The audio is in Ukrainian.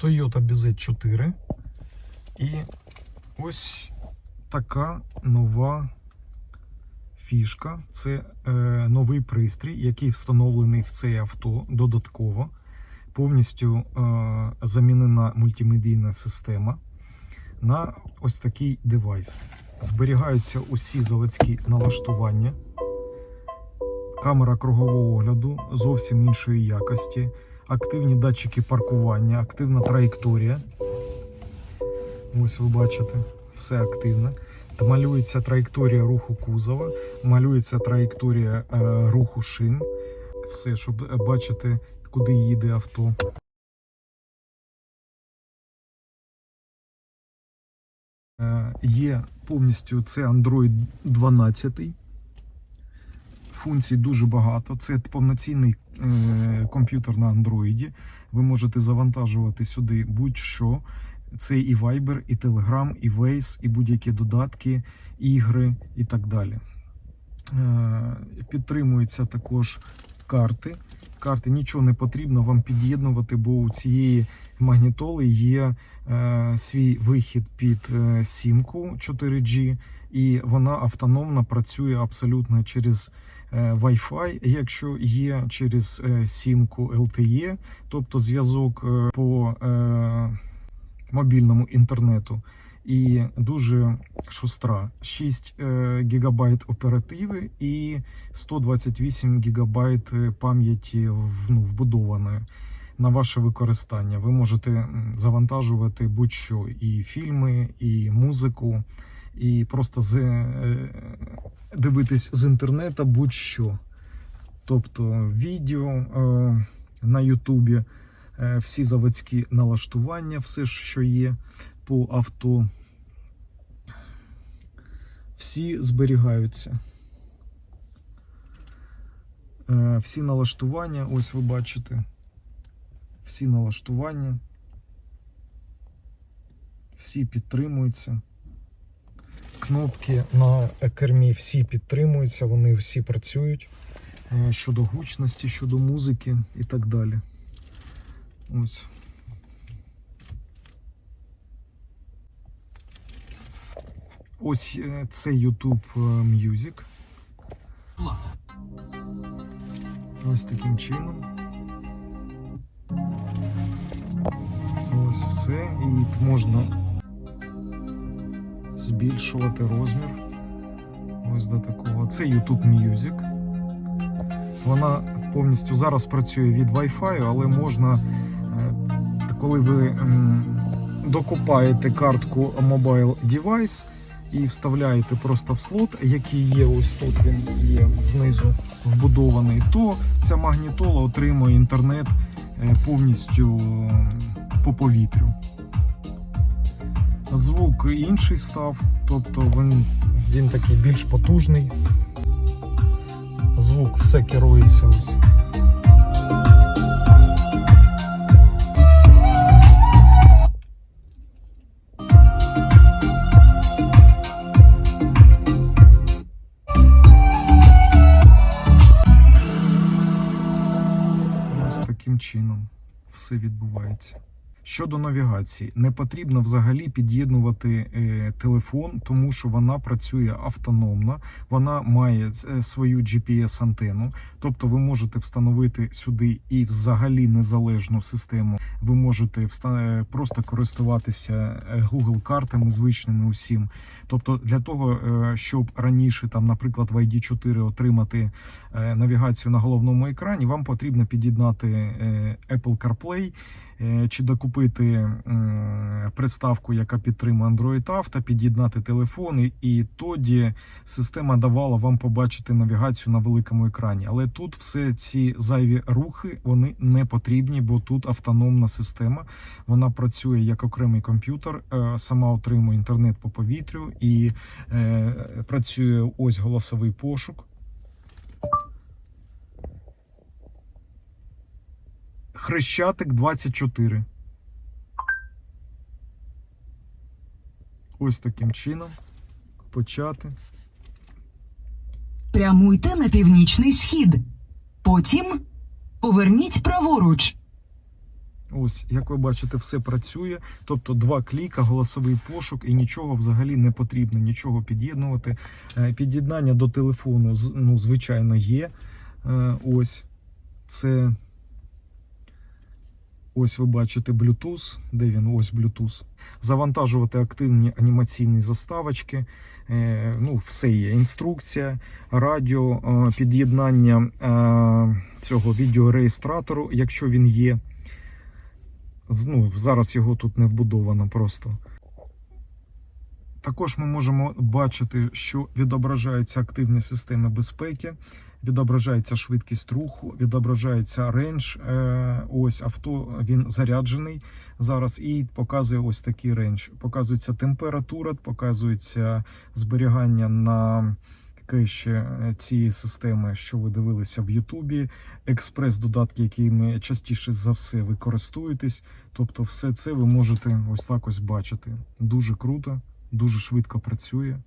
Toyota BZ4. І ось така нова фішка. Це е, новий пристрій, який встановлений в це авто додатково. Повністю е, замінена мультимедійна система на ось такий девайс. Зберігаються усі заводські налаштування. Камера кругового огляду зовсім іншої якості, активні датчики паркування, активна траєкторія. Ось ви бачите, все активне. Малюється траєкторія руху кузова, малюється траєкторія е, руху шин. Все, щоб бачити, куди їде авто. Е, Є повністю це Android 12. Функцій дуже багато. Це повноцінний е, комп'ютер на Android. Ви можете завантажувати сюди будь-що. Це і Viber, і Telegram, і Waze, і будь-які додатки, ігри і так далі. Е, підтримується також карти. Карти нічого не потрібно вам під'єднувати, бо у цієї магнітоли є е, свій вихід під е, сімку 4G, і вона автономно працює абсолютно через е, Wi-Fi, якщо є через е, сімку LTE, тобто зв'язок е, по е, мобільному інтернету. І дуже шустра. 6 е, ГБ оперативи і 128 ГБ пам'яті ну, вбудованої на ваше використання. Ви можете завантажувати будь-що і фільми, і музику, і просто з, е, дивитись з інтернету будь-що. Тобто відео е, на Ютубі, е, всі заводські налаштування, все, що є по авто. Всі зберігаються. Е, Всі налаштування, ось ви бачите. Всі налаштування. Всі підтримуються. Кнопки на кермі всі підтримуються, вони всі працюють е, щодо гучності, щодо музики і так далі. Ось. Ось е, це YouTube е, Music. Ось таким чином. Ось все. І можна збільшувати розмір. Ось до такого. Це YouTube Music. Вона повністю зараз працює від Wi-Fi, але можна, е, коли ви докупаєте картку Mobile Device і вставляєте просто в слот, який є ось тут, він є знизу вбудований, то ця магнітола отримує інтернет е, повністю по повітрю. Звук інший став, тобто він, він такий більш потужний. Звук все керується ось. Чином все відбувається. Щодо навігації, не потрібно взагалі під'єднувати е, телефон, тому що вона працює автономно, вона має е, свою GPS-антенну, тобто ви можете встановити сюди і взагалі незалежну систему. Ви можете е, просто користуватися Google картами звичними усім. Тобто, для того, щоб раніше, там, наприклад, в ID4 отримати е, навігацію на головному екрані, вам потрібно під'єднати Apple CarPlay чи докупити м, приставку, яка підтримує Android Auto, під'єднати телефон, і, і тоді система давала вам побачити навігацію на великому екрані. Але тут все ці зайві рухи вони не потрібні, бо тут автономна система. Вона працює як окремий комп'ютер, е, сама отримує інтернет по повітрю і е, працює ось голосовий пошук. Хрещатик 24. Ось таким чином почати. Прямуйте на північний схід. Потім поверніть праворуч. Ось, як ви бачите, все працює. Тобто два кліка, голосовий пошук і нічого взагалі не потрібно, нічого під'єднувати. Е, Під'єднання до телефону, ну, звичайно, є. Е, Ось це. Ось ви бачите Bluetooth. Де він? Ось Bluetooth. Завантажувати активні анімаційні заставочки. Е, Ну, все є. Інструкція, радіо, е, під'єднання е, цього відеореєстратору, якщо він є. Ну, зараз його тут не вбудовано просто. Також ми можемо бачити, що відображаються активні системи безпеки, відображається швидкість руху, відображається рейндж. Ось авто він заряджений зараз і показує ось такий рейндж. Показується температура, показується зберігання на кеші е, цієї системи, що ви дивилися в Ютубі, експрес-додатки, якими частіше за все ви користуєтесь. Тобто, все це ви можете ось так ось бачити. Дуже круто, дуже швидко працює.